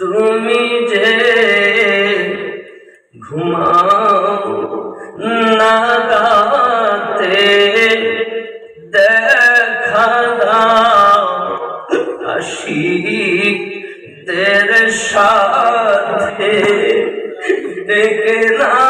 তুমি যে ঘুমাও না আসি সাথে ডেকে না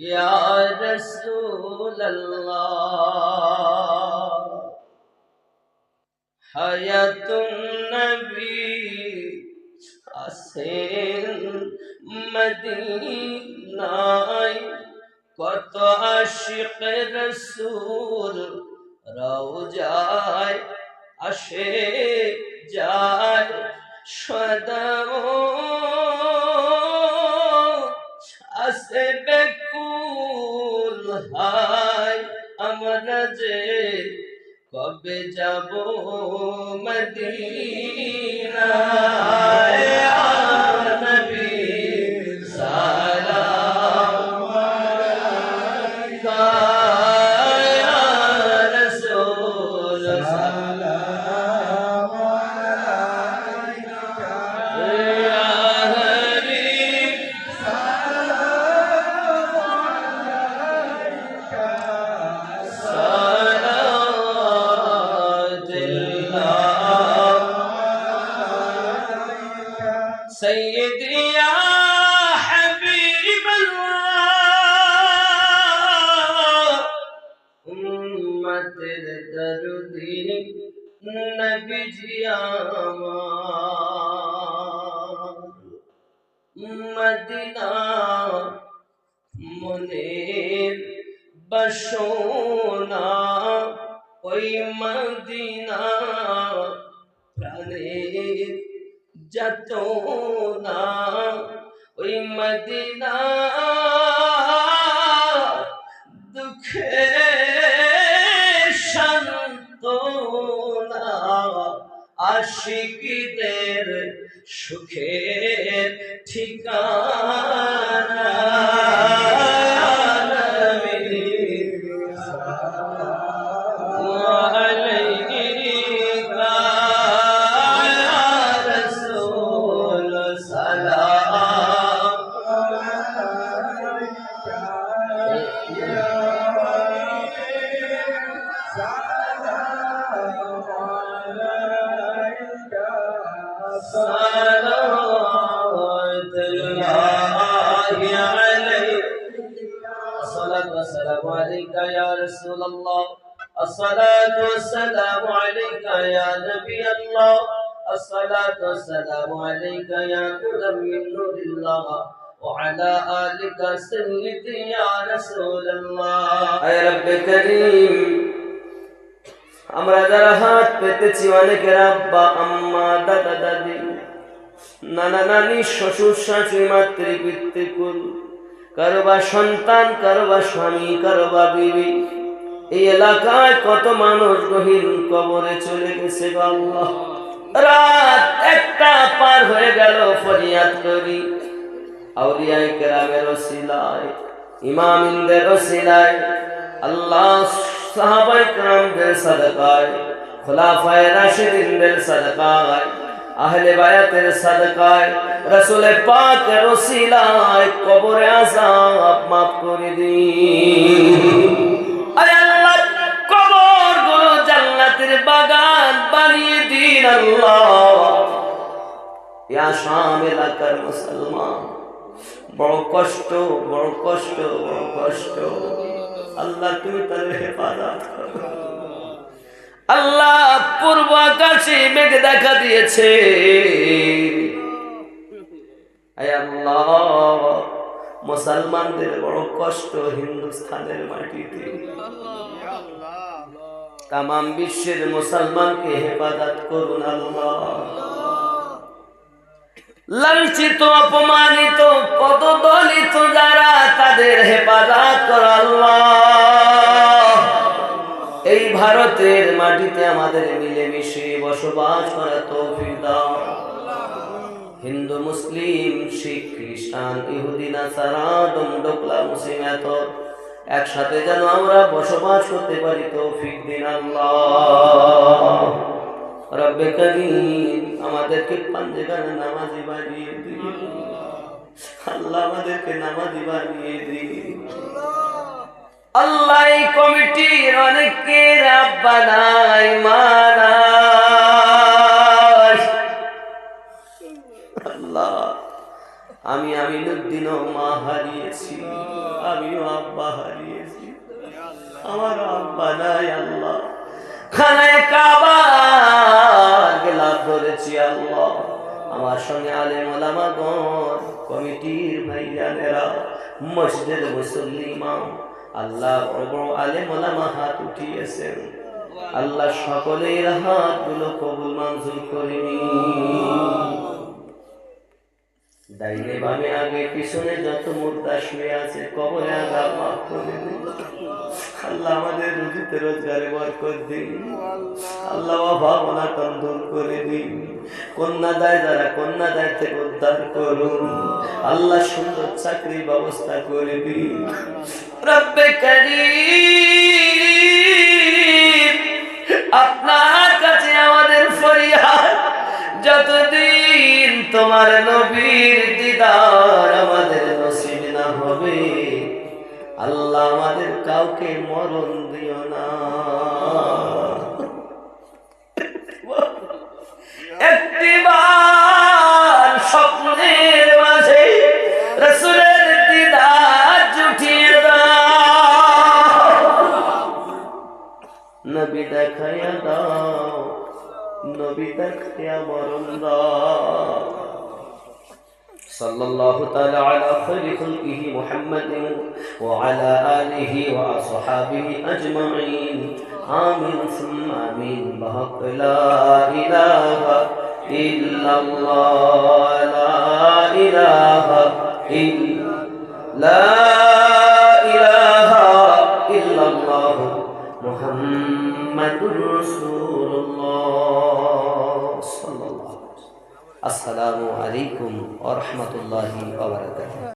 يا رسول الله حياة النبي আসেন মদিনায় কত আশিক রসুল রওজায় আসে যায় সদাও আসে বেকুল হায় আমরা যে কবে যাব মদিনায়? নবী দিনে নবীজি আমার মদিনা মনের বসোনা ওই মদিনা প্রাণের যত না ওই মদিনা আশিকিদের সুখের ঠিকানা। صلوات الله عليك الصلاة والسلام عليك يا رسول الله الصلاة والسلام عليك يا نبي الله الصلاة والسلام عليك يا نور من نور الله وعلى آلك سيدي يا رسول الله يا رب كريم আমরা যারা হাত পেতেছি অনেকের আব্বা আম্মা দাদা দাদি নানা নানি শ্বশুর শাশুড়ি মাতৃ পিতৃকুল কারও বা সন্তান কারও বা স্বামী কারও বা বিবি। এই এলাকায় কত মানুষ গহীন কবরে চলে গেছে আল্লাহ। রাত একটা পার হয়ে গেল ফরিয়াদ করি। আউলিয়াই কেরামের ওসিলায়, ইমামিনদের ওসিলায়, আল্লাহ সাহাবাই কেরামদের সাদকায়, খোলাফায়ে রাশিদিনদের সাদকায় আহলে বায়াতের সাদকায়, রসুল পাকের ওসিলায় কবরে আযাব মাফ করে দিন। আরে আল্লাহ, কবরগুলো জান্নাতের বাগান বানিয়ে দিন আল্লাহ। ইয়া শাম এলাকার মুসলমান, বড় কষ্ট বড় কষ্ট বড় কষ্ট। আল্লাহ তুমি তাদের হেফাজত করো। আল্লাহ পূর্ব আকাশে মেঘ দেখা দিয়েছে। মুসলমানদের বড় কষ্ট হিন্দুস্তানের মাটিতে। তামাম বিশ্বের মুসলমানকে হেফাজত করুন আল্লাহ। লাঞ্ছিত, অপমানিত, পদদলিত যারা তাদের হেফাজত কর আল্লাহ। ভারতের মাটিতে আমাদের মিলেমিশে বসবাস করা তৌফিক দাও। হিন্দু, মুসলিম, শিখ, খ্রিস্টান, ইহুদি, নাসারা, ডমডকলা, মুসলিম এত। একসাথে যেন আমরা বসবাস করতে পারি তৌফিক দিন আল্লাহ। রব্বে করিম, আমাদেরকে পাঞ্জেগানে নামাজি বানিয়ে দিন। আল্লাহ আমাদেরকে নামাজি বানিয়ে দিন। আল্লাহ কমিটির অনেককে রাব্বানাই মানাই আল্লাহ, আমি আমিনুদ্দিনও মা হারিয়েছি, আমিও আব্বা হারিয়েছি। আমার আব্বা নাই, আল্লাহ। খানায় কাবা গেলাম ধরেছি, আল্লাহ। আমার সঙ্গে আলে ওলামাগণ, কমিটির ভাইজানেরা মসজিদের মুসল্লিমা আল্লাহ বড় বড় আলেম ওলামা হাত উঠিয়েছেন। আল্লাহ সকলের হাতগুলো কবুল মঞ্জুর করিনি দাইলে বামে আগে, পিছনে যত মুদ্রা শুয়ে আছে, কবরে আল্লাহ মাফ করে দিন। আল্লাহ আমাদের রুজিতে রোজগারে বরকত দিন। আল্লাহ। দূর করে দিন। কন্যা দায় যারা কন্যা দায় থেকে উদ্ধার করুন। আল্লাহ সুন্দর চাকরির ব্যবস্থা করে দিন। রব্বে আপনার কাছে আমাদের ফরিয়াদ। যতদিন তোমার নবীর দিদার আমাদের আল্লাহ আমাদের কাউকে মরণ দিও না। صلى الله تعالى على خير خلقه محمد وعلى آله وأصحابه أجمعين. آمين. ثم آمين. بحق لا إله إلا الله. لا إله إلا لا إله إلا الله. محمد رسول الله. صلى الله عليه وسلم. السلام عليكم. ورحمة الله وبركاته.